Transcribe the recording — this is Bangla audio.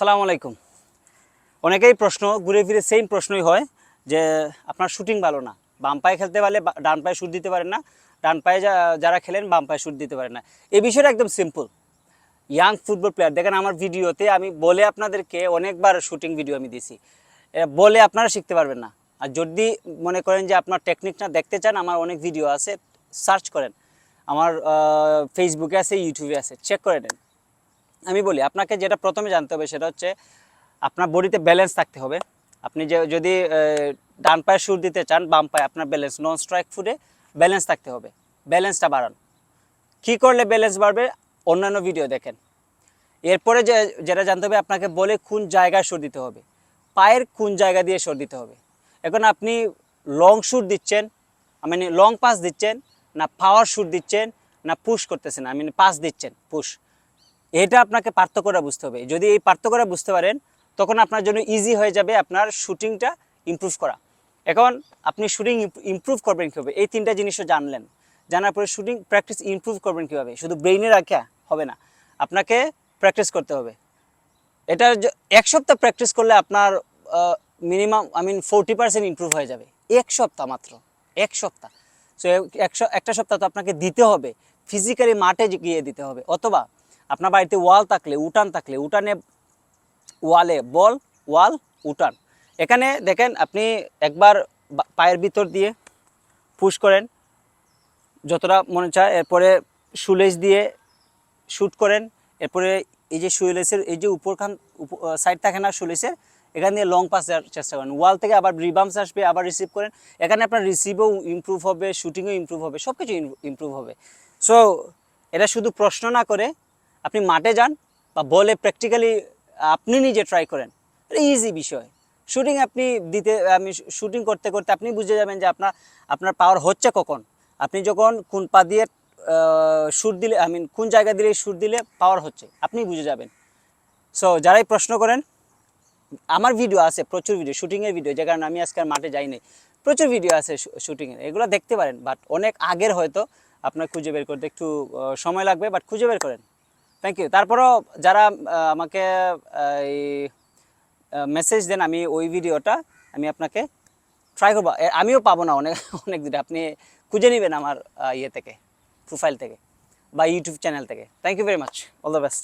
আসসালামু আলাইকুম। অনেকেই প্রশ্ন, ঘুরে ফিরে সেম প্রশ্নই হয় যে, আপনার শুটিং ভালো না। বাম পায়ে খেলতে পারলে ডান পায়ে শুট দিতে পারেন না। ডান পায়ে যারা খেলেন, বাম পায়ে শুট দিতে পারেন না। এই বিষয়টা একদম সিম্পল ইয়াং ফুটবল প্লেয়ার দেখেন আমার ভিডিওতে আমি বলে আপনাদেরকে অনেকবার শুটিং ভিডিও আমি দিছি বলে আপনারা শিখতে পারবেন না। আর যদি মনে করেন যে, আপনার টেকনিকটা দেখতে চান, আমার অনেক ভিডিও আছে সার্চ করেন। আমার ফেসবুকে আছে ইউটিউবে আছে চেক করে নেন। আমি বলি, আপনাকে যেটা প্রথমে জানতে হবে সেটা হচ্ছে, আপনার বডিতে ব্যালেন্স থাকতে হবে। আপনি যে, যদি ডান পায়ে সুর দিতে চান, বাম পায়ে আপনার ব্যালেন্স নন স্ট্রাইক ফুটে ব্যালেন্স থাকতে হবে। ব্যালেন্সটা বাড়ান। কী করলে ব্যালেন্স বাড়বে? অন্যান্য ভিডিও দেখেন। এরপরে যে, যেটা জানতে হবে, আপনাকে বলে কোন জায়গায় সুর দিতে হবে। পায়ের কোন জায়গা দিয়ে সুর দিতে হবে। এখন আপনি লং শুট দিচ্ছেন মানে লং পাস দিচ্ছেন, না পাওয়ার শুট দিচ্ছেন, না পুশ করতেছেন আই মিন পাস দিচ্ছেন পুশ এটা আপনাকে পার্থক্যটা বুঝতে হবে। যদি এই পার্থক্যটা বুঝতে পারেন, তখন আপনার জন্য ইজি হয়ে যাবে আপনার শুটিংটা ইমপ্রুভ করা। এখন আপনি শুটিং ইমপ্রুভ করবেন কীভাবে? এই তিনটা জিনিসও জানলেন। জানার পরে শুটিং প্র্যাকটিস ইমপ্রুভ করবেন কীভাবে? শুধু ব্রেইনে রাখা হবে না, আপনাকে প্র্যাকটিস করতে হবে। এটা এক সপ্তাহ প্র্যাকটিস করলে আপনার minimum I mean forty percent improve হয়ে যাবে। এক সপ্তাহ মাত্র, এক সপ্তাহ। সো, একটা সপ্তাহ তো আপনাকে দিতে হবে। ফিজিক্যালি মাঠে গিয়ে দিতে হবে। অথবা আপনার বাড়িতে ওয়াল থাকলে, উঠান থাকলে, উঠানে ওয়ালে, বল, ওয়াল, উঠান। এখানে দেখেন, আপনি একবার পায়ের ভিতর দিয়ে পুশ করেন, যতটা মনে চায়, এরপরে শুলেজ দিয়ে শ্যুট করেন, এরপরে এই যে শুলেসের এই যে উপরখান সাইড থাকে না শুলেসের এখান দিয়ে লং পাস দেওয়ার চেষ্টা করেন। ওয়াল থেকে আবার রিবামস আসবে, আবার রিসিভ করেন। এখানে আপনার রিসিভও ইমপ্রুভ হবে শুটিংও ইমপ্রুভ হবে সব কিছু ইমপ্রুভ হবে। সো এটা শুধু প্রশ্ন না করে আপনি মাঠে যান বা বলে প্র্যাকটিক্যালি আপনি নিজে ট্রাই করেন। এটা ইজি বিষয়। শুটিং আপনি দিতে, আমি শুটিং করতে করতে আপনি বুঝে যাবেন যে আপনার আপনার পাওয়ার হচ্ছে কখন। আপনি যখন কোন পা দিয়ে সুর দিলে আই মিন কোন জায়গা দিলে সুর দিলে পাওয়ার হচ্ছে, আপনি বুঝে যাবেন। সো যারাই প্রশ্ন করেন, আমার ভিডিও আছে, প্রচুর ভিডিও শুটিংয়ের ভিডিও যে কারণে আমি আজকে আর মাঠে যাইনি প্রচুর ভিডিও আছে শুটিংয়ের এগুলো দেখতে পারেন বাট অনেক আগের হয়তো আপনার খুঁজে বের করতে একটু সময় লাগবে বাট খুঁজে বের করেন। থ্যাংক ইউ তারপরও যারা আমাকে এই মেসেজ দেন, আমি ওই ভিডিওটা আমি আপনাকে ট্রাই করব। আমিও পাবো না, অনেক অনেক দিন আপনি খুঁজে নেবেন আমার ইয়ে থেকে প্রোফাইল থেকে বা ইউটিউব চ্যানেল থেকে। Thank you very much all the best